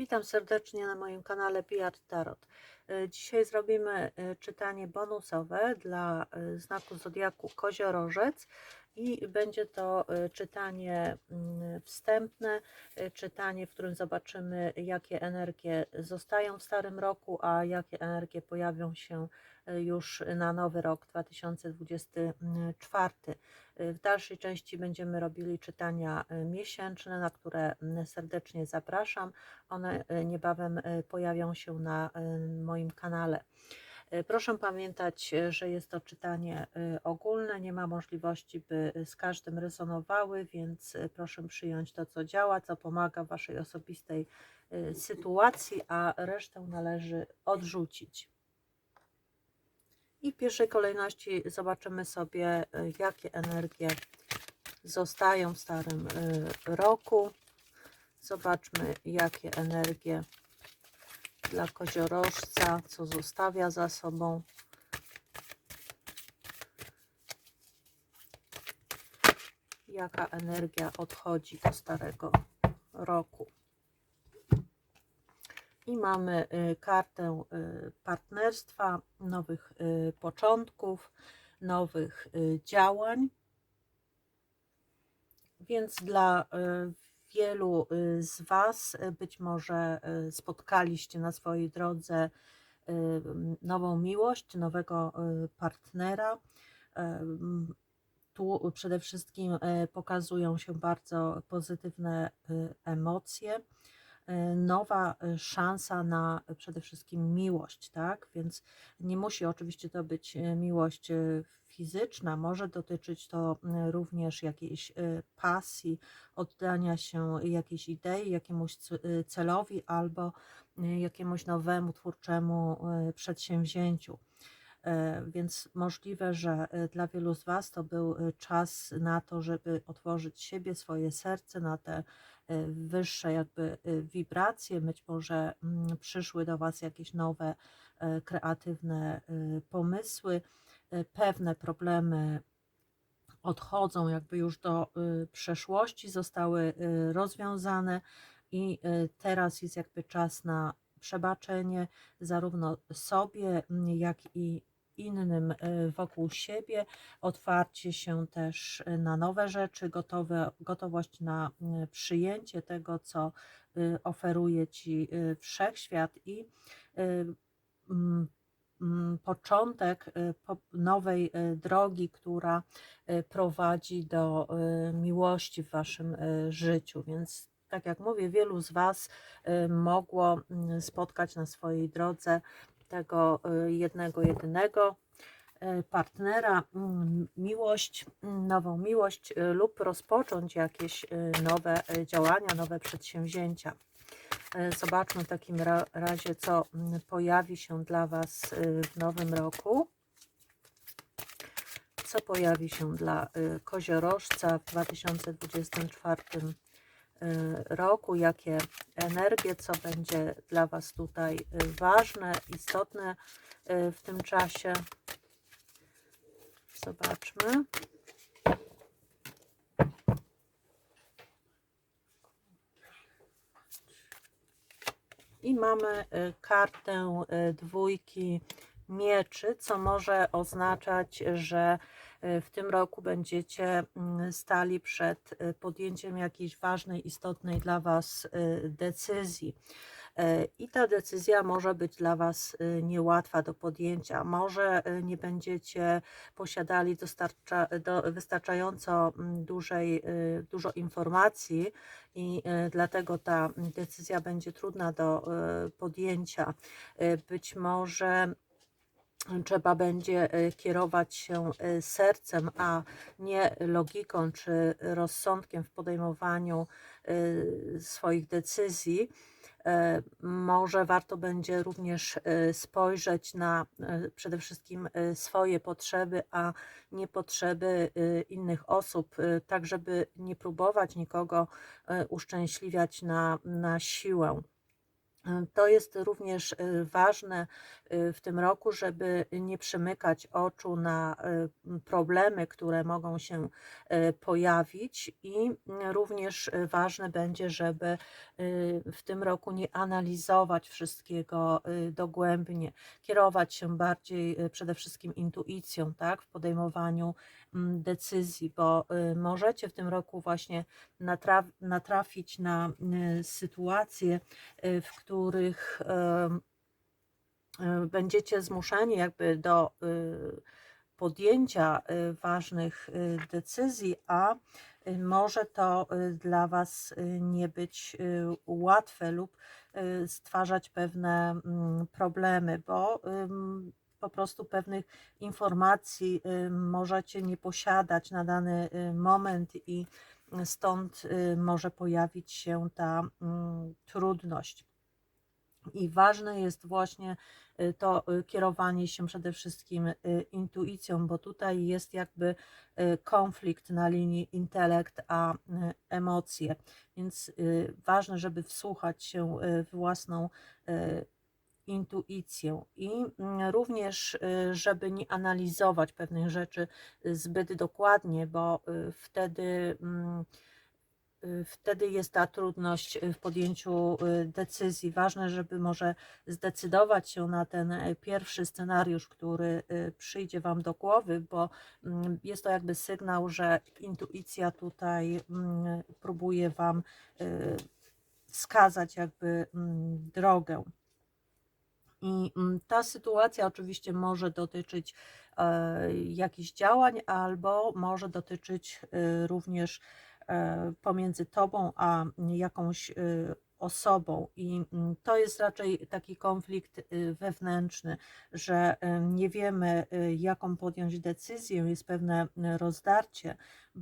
Witam serdecznie na moim kanale PR Tarot. E, Dzisiaj zrobimy e, czytanie bonusowe dla e, znaku zodiaku Koziorożec i będzie to e, czytanie mm, wstępne, e, czytanie, w którym zobaczymy jakie energie zostają w starym roku, a jakie energie pojawią się e, już na nowy rok 2024. E, W dalszej części będziemy robili czytania miesięczne, na które mm, serdecznie zapraszam. One niebawem pojawią się na moim kanale. E, Proszę pamiętać, e, że jest to czytanie e, ogólne, nie ma możliwości, by z każdym rezonowały, więc proszę przyjąć to, co działa, co pomaga Waszej osobistej sytuacji, a resztę należy odrzucić. I w pierwszej kolejności zobaczymy sobie, jakie energie zostają w starym roku. Zobaczmy, jakie energie dla koziorożca, co zostawia za sobą. Jaka energia odchodzi do starego roku. I mamy y, kartę y, partnerstwa, nowych y, początków, nowych działań. Więc dla wielu y, z Was y, być może y, spotkaliście na swojej drodze nową miłość, nowego partnera. Tu przede wszystkim pokazują się bardzo pozytywne emocje, nowa y, szansa na y, przede wszystkim miłość, tak? Więc nie musi oczywiście to być miłość fizyczna, może dotyczyć to również jakiejś pasji, oddania się jakiejś idei, jakiemuś ce- celowi albo jakiemuś nowemu twórczemu przedsięwzięciu. E, Więc możliwe, że dla wielu z Was to był czas na to, żeby otworzyć siebie, swoje serce na te wyższe jakby y, wibracje. Być może mm, przyszły do Was jakieś nowe, e, kreatywne y, pomysły, y, pewne problemy odchodzą jakby już do y, przeszłości, zostały rozwiązane i teraz jest jakby czas na przebaczenie zarówno sobie, mm, jak i innym y, wokół siebie, otwarcie się też y, na nowe rzeczy, gotowe, gotowość na y, przyjęcie tego, co oferuje Ci wszechświat i początek po- nowej drogi, która prowadzi do miłości w Waszym życiu. Więc tak jak mówię, wielu z Was mogło spotkać na swojej drodze tego y, jednego, jedynego y, partnera, mm, miłość, mm, nową miłość y, lub rozpocząć jakieś nowe działania, nowe przedsięwzięcia. Zobaczmy w takim ra- razie, co mm, pojawi się dla Was w nowym roku. Co pojawi się dla koziorożca w 2024 y, roku, jakie energie, co będzie dla Was tutaj y, ważne, istotne y, w tym czasie. Zobaczmy. I mamy y, kartę y, dwójki mieczy, co może oznaczać, że y, w tym roku będziecie mm, stali przed y, podjęciem jakiejś ważnej, istotnej dla Was y, decyzji. I ta decyzja może być dla Was niełatwa do podjęcia. Może nie będziecie posiadali dostarcza, do, wystarczająco mm, dużej, dużo informacji, i dlatego ta decyzja będzie trudna do podjęcia. Być może trzeba będzie y, kierować się y, sercem, a nie logiką czy rozsądkiem w podejmowaniu y, swoich decyzji. E, Może warto będzie również spojrzeć na przede wszystkim swoje potrzeby, a nie potrzeby innych osób, tak żeby nie próbować nikogo uszczęśliwiać na, na siłę. To jest również y, ważne y, w tym roku, żeby nie przymykać oczu na y, problemy, które mogą się pojawić, i również ważne będzie, żeby w tym roku nie analizować wszystkiego dogłębnie, kierować się bardziej przede wszystkim intuicją, tak, w podejmowaniu decyzji, bo możecie w tym roku właśnie natrafić na sytuacje, w których będziecie zmuszeni jakby do y, podjęcia y, ważnych y, decyzji, a może to dla Was nie być łatwe lub stwarzać pewne mm, problemy, bo po prostu pewnych informacji możecie nie posiadać na dany moment i stąd może pojawić się ta mm, trudność. I ważne jest właśnie y, to y, kierowanie się przede wszystkim y, intuicją, bo tutaj jest jakby konflikt na linii intelekt a emocje. Więc ważne, żeby wsłuchać się w własną intuicję i mm, również, żeby nie analizować pewnych rzeczy zbyt dokładnie, bo wtedy mm, Y, wtedy jest ta trudność w podjęciu y, decyzji. Ważne, żeby może zdecydować się na ten e, pierwszy scenariusz, który y, przyjdzie Wam do głowy, bo mm, jest to jakby sygnał, że intuicja tutaj próbuje Wam wskazać jakby drogę. I ta sytuacja oczywiście może dotyczyć e, jakichś działań, albo może dotyczyć również E, pomiędzy tobą a jakąś e, osobą. I mm, to jest raczej taki konflikt y, wewnętrzny, że y, nie wiemy y, jaką podjąć decyzję, jest pewne rozdarcie,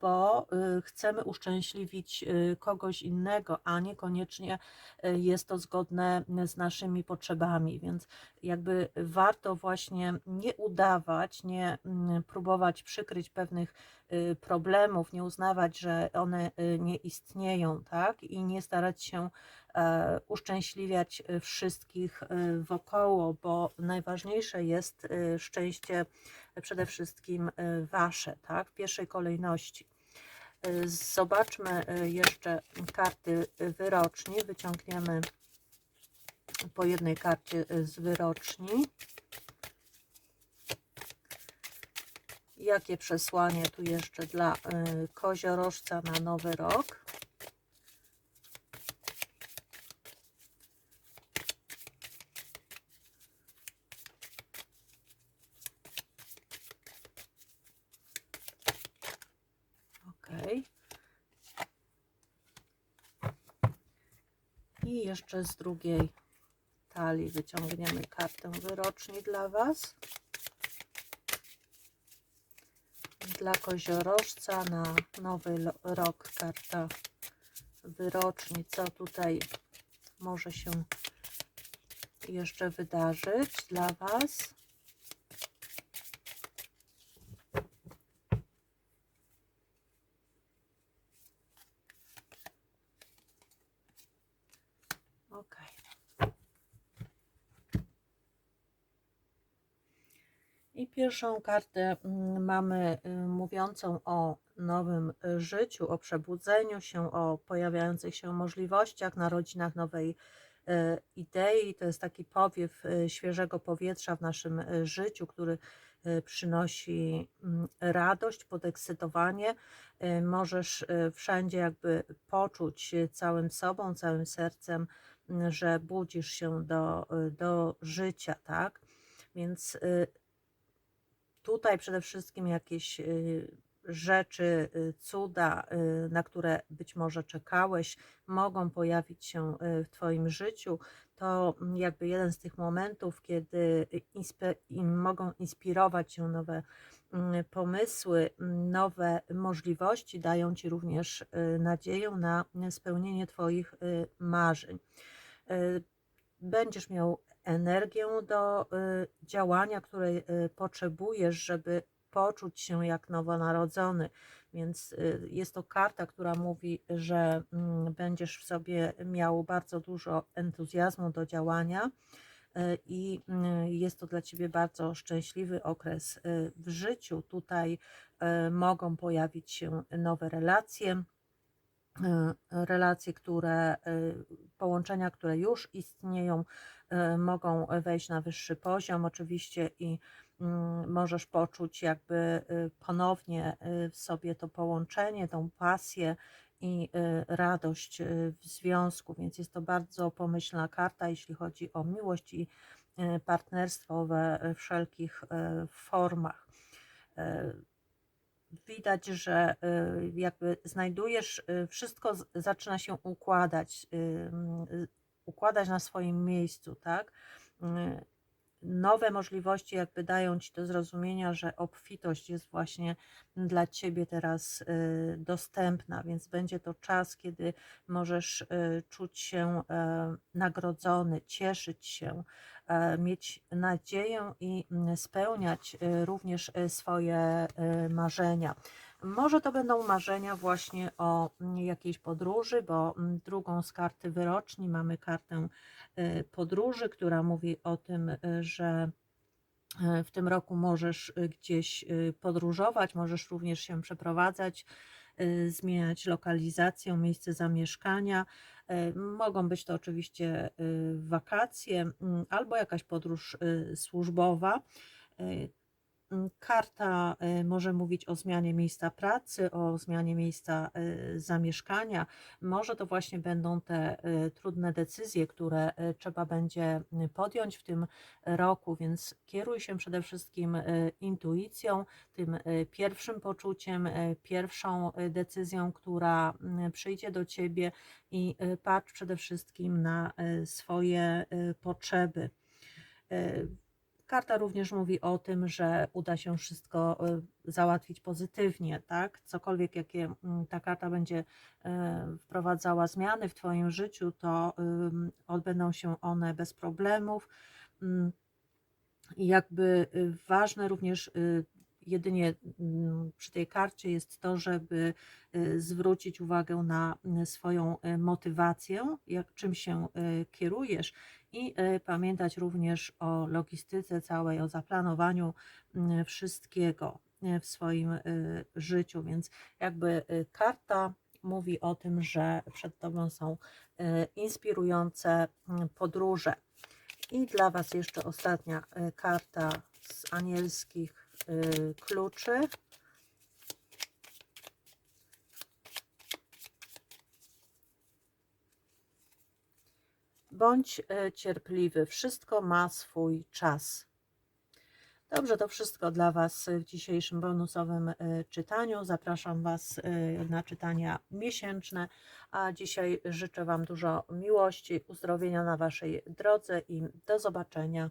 bo chcemy uszczęśliwić kogoś innego, a niekoniecznie jest to zgodne z naszymi potrzebami, więc jakby warto właśnie nie udawać, nie mm, próbować przykryć pewnych problemów, nie uznawać, że one nie istnieją, tak, i nie starać się uszczęśliwiać e, wszystkich e, wokoło, bo najważniejsze jest szczęście przede wszystkim wasze, tak, w pierwszej kolejności. Zobaczmy jeszcze karty wyroczni. Wyciągniemy po jednej karcie z wyroczni. Jakie przesłanie tu jeszcze dla koziorożca na nowy rok? I jeszcze z drugiej talii wyciągniemy kartę wyroczni dla Was. Dla koziorożca na nowy rok karta wyroczni. Co tutaj może się jeszcze wydarzyć dla Was? I pierwszą kartę mm, mamy y, mówiącą o nowym życiu, o przebudzeniu się, o pojawiających się możliwościach, narodzinach nowej y, idei. To jest taki powiew y, świeżego powietrza w naszym życiu, który przynosi mm, radość, podekscytowanie. Możesz wszędzie jakby poczuć całym sobą, całym sercem, że budzisz się do, do życia, tak? Więc tutaj przede wszystkim jakieś y, rzeczy, y, cuda, y, na które być może czekałeś, mogą pojawić się w Twoim życiu. To mm, jakby jeden z tych momentów, kiedy mogą inspirować się nowe mm, pomysły, nowe możliwości, dają Ci również nadzieję na spełnienie Twoich marzeń. Będziesz miał energię do y, działania, której y, potrzebujesz, żeby poczuć się jak nowonarodzony. Więc y, jest to karta, która mówi, że mm, będziesz w sobie miał bardzo dużo entuzjazmu do działania i jest to dla Ciebie bardzo szczęśliwy okres w życiu. Tutaj mogą pojawić się nowe relacje, relacje, które, y, połączenia, które już istnieją, y, mogą wejść na wyższy poziom oczywiście i mm, możesz poczuć jakby y, ponownie y, w sobie to połączenie, tą pasję i y, radość y, w związku, więc jest to bardzo pomyślna karta, jeśli chodzi o miłość i y, partnerstwo we wszelkich y, formach. Y, Widać, że y, jakby znajdujesz, y, wszystko zaczyna się układać, y, y, układać na swoim miejscu, tak? Nowe możliwości jakby dają ci do zrozumienia, że obfitość jest właśnie dla ciebie teraz y, dostępna, więc będzie to czas, kiedy możesz y, czuć się e, nagrodzony, cieszyć się, e, mieć nadzieję i mm, spełniać y, również swoje marzenia. Może to będą marzenia właśnie o mm, jakiejś podróży, bo mm, drugą z karty wyroczni mamy kartę podróży, która mówi o tym, y, że y, w tym roku możesz y, gdzieś y, podróżować, możesz również się przeprowadzać, y, zmieniać lokalizację, miejsce zamieszkania. Y, Mogą być to oczywiście y, wakacje mm, albo jakaś podróż y, służbowa. Karta y, może mówić o zmianie miejsca pracy, o zmianie miejsca y, zamieszkania. Może to właśnie będą te y, trudne decyzje, które trzeba będzie podjąć w tym roku, więc kieruj się przede wszystkim intuicją, tym pierwszym poczuciem, pierwszą decyzją, która przyjdzie do ciebie i patrz przede wszystkim na swoje potrzeby. Karta również mówi o tym, że uda się wszystko y, załatwić pozytywnie, tak? Cokolwiek, jakie mm, ta karta będzie y, wprowadzała zmiany w Twoim życiu, to odbędą się one bez problemów. Mm, jakby y, ważne również jedynie mm, przy tej karcie jest to, żeby y, zwrócić uwagę na y, swoją y, motywację, jak czym się y, kierujesz i pamiętać również o logistyce całej, o zaplanowaniu mm, wszystkiego w swoim życiu, więc jakby karta mówi o tym, że przed Tobą są inspirujące mm, podróże. I dla Was jeszcze ostatnia karta z anielskich kluczy. Bądź y, cierpliwy, wszystko ma swój czas. Dobrze, to wszystko dla Was w dzisiejszym bonusowym y, czytaniu. Zapraszam Was y, na czytania miesięczne, a dzisiaj życzę Wam dużo miłości, uzdrowienia na Waszej drodze i do zobaczenia.